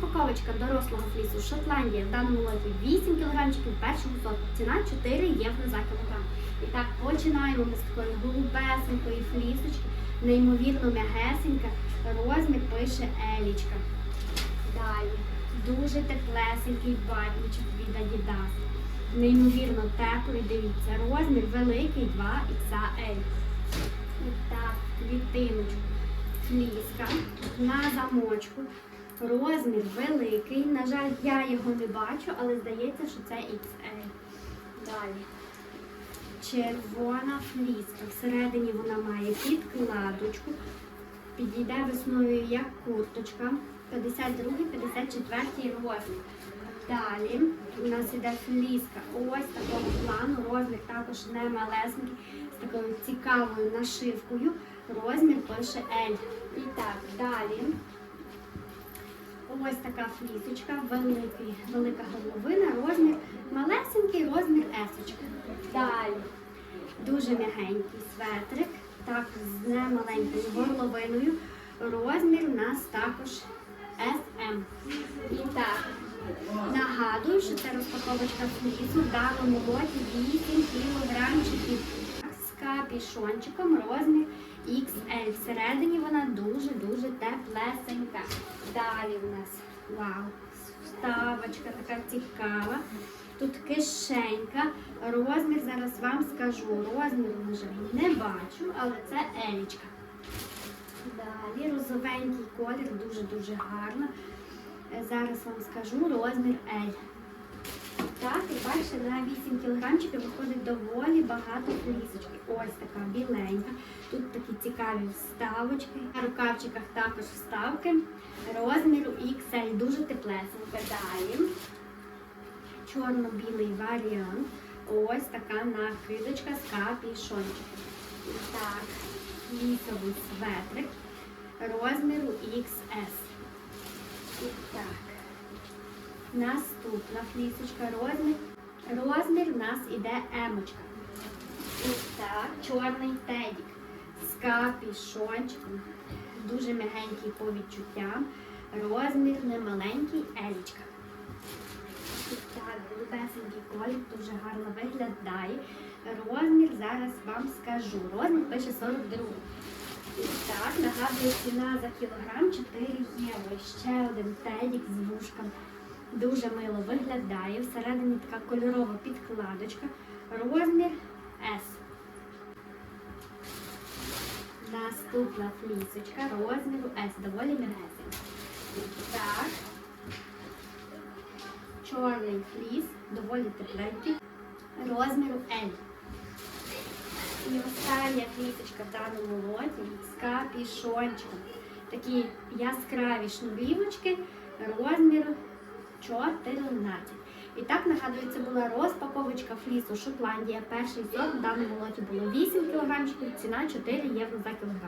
Розпаковочка дорослого флісу Шотландія в даному лоті 8 кг першого сорту. Ціна 4 євро за кілограм. І так починаємо ми з такої голубесенької флісочки, неймовірно м'ягесенька. Розмір пише Елічка. Далі дуже теплесенький батничок від Adidas. Неймовірно теплий, дивіться, розмір великий 2XL. І так, клітиночку, фліска на замочку. Розмір великий. На жаль, я його не бачу, але здається, що це XL. Далі. Червона фліска. Всередині вона має підкладочку. Підійде весною як курточка. 52-54 розмір. Далі у нас іде фліска ось такого плану. Розмір також не малесенький, з такою цікавою нашивкою. Розмір пише L. І так, далі. Ось така флісочка, великий, велика горловина, розмір малесенький, розмір есочка. Далі. Дуже м'ягенький светрик, так з немаленькою горловиною. Розмір у нас також SM. І так, нагадую, що це розпаковочка флісу в даному лоті 8 кілограмчиків капішончиком розмір XL. Всередині вона дуже-дуже теплесенька. Далі у нас вау, вставочка така цікава. Тут кишенька. Розмір зараз вам скажу. Розміру, на не бачу, але це елічка. Далі розовенький колір, дуже-дуже гарно. Е, Зараз вам скажу розмір L. Так, і бачите, на 8 кілограмчиків виходить доволі багато флісочки. Ось така біленька. Тут такі цікаві вставочки. На рукавчиках також вставки. Розміру XL, дуже теплесенька. Далі. Чорно-білий варіант. Ось така накидочка з капішончиком. Так, лісовий светрик розміру XS. І так. Наступна флісочка розмір. Розмір у нас іде емочка. І так, чорний тедік з капішончиком. Дуже м'ягенький по відчуттям. Розмір немаленький елічка. І так, голубесенький колір дуже гарно виглядає. Розмір зараз вам скажу. Розмір пише 42. І так, нагадую, ціна за кілограм 4 євро. Ще один тедік з вушком. Дуже мило виглядає. Всередині така кольорова підкладочка. Розмір S. Наступна флісочка розміру S. Доволі м'ягесенька. Так. Чорний фліс, доволі тепленький. Розміру L. І остання флісочка в даному лоті з капішончиком. Такі яскраві шнурівочки розміру 14. І так, нагадую, це була розпаковочка флісу Шотландія. Перший сорт в даному лоті було 8 кг, ціна 4 євро за кілограм.